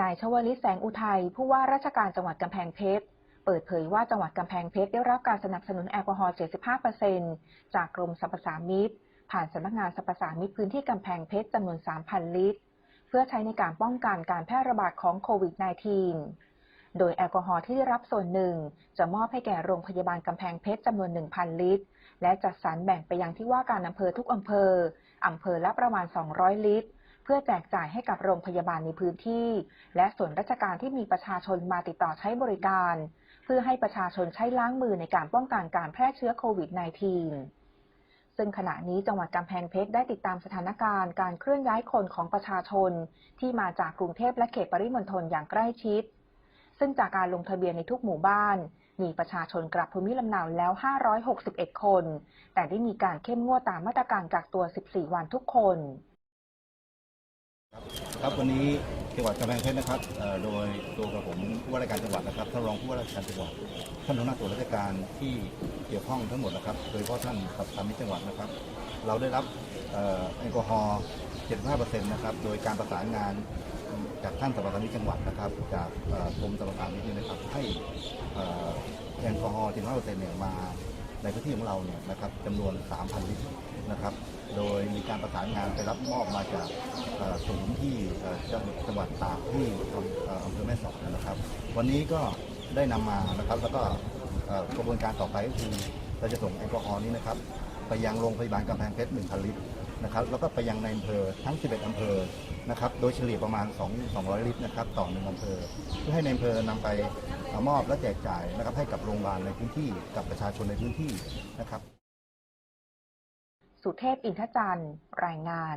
นายชวลิตแสงอุทัยผู้ว่าราชการจังหวัดกำแพงเพชร เปิดเผยว่าจังหวัดกำแพงเพชรได้รับการสนับสนุนแอลกอฮอล์ 75%จากกรมสรรพสามิตผ่านสำนักงานสรรพสามิตพื้นที่กำแพงเพชรจำนวน 3,000 ลิตร เพื่อใช้ในการป้องกันการแพร่ระบาดของโควิด -19 โดยแอลกอฮอล์ที่ได้รับส่วนหนึ่ง จะมอบให้แก่โรงพยาบาลกำแพงเพชรจำนวน 1,000 ลิตร และจัดสรรแบ่งไปยังที่ว่าการอำเภอทุกอำเภออำเภอละประมาณ 200 ลิตร เพื่อแจกจ่ายให้กับโรงพยาบาลในพื้นที่ และส่วนราชการที่มีประชาชนมาติดต่อใช้บริการ เพื่อให้ประชาชนใช้ล้างมือในการป้องกันการแพร่เชื้อโควิด -19 ซึ่งขณะนี้จังหวัดกำแพงเพชรได้ติดตามสถานการณ์การเคลื่อนย้ายคนของประชาชน ที่มาจากกรุงเทพและเขตปริมณฑลอย่างใกล้ชิด ซึ่งจากการลงทะเบียนในทุกหมู่บ้านมีประชาชนกลับภูมิลำเนาแล้ว 561 คน แต่ได้มีการเข้มงวดตามมาตรการกักตัว 14 วันทุกคน ครับวันนี้จังหวัดกำแพงเพชรนะครับโดยตัวกับผมผู้ว่าราชการจังหวัดนะครับท่านรองผู้ว่าราชการจังหวัดท่านหัวหน้าส่วนราชการที่เกี่ยวข้องทั้งหมดนะครับ โดยเฉพาะท่านกับสามิจังหวัดนะครับ เราได้รับเอ่อแอลกอฮอล์75%นะครับโดยการประสานงานจากท่านสำนักสามิจังหวัดนะครับ จากกรมสำนักสามิตนี่ยนะครับให้แอลกอฮอล์75%เนี่ยมา ในพื้นที่ของเราเนี่ยนะครับจำนวน 3,000 ลิตรนะครับ โดยมีการประสานงานไปรับมอบมาจากศูนย์ที่เอ่อจังจังหวัดตากที่อำเภอแม่สอดนะครับ วันนี้ก็ได้นำมานะครับแล้วก็กระบวนการต่อไปก็คือเราจะส่งแอลกอฮอล์นี้นะครับไปยังโรงพยาบาลกำแพงเพชร1,000 ลิตรนะครับแล้วก็ไปยังในอำเภอทั้ง 11 อำเภอนะครับโดยเฉลี่ยประมาณ 2 200 ลิตรนะครับต่อหนึ่งอำเภอ เพื่อให้ในอำเภอนำไป มอบและแจกจ่ายนะครับให้กับโรงพยาบาลในพื้นที่กับประชาชนในพื้นที่นะครับ สุเทพอินทจันทร์รายงาน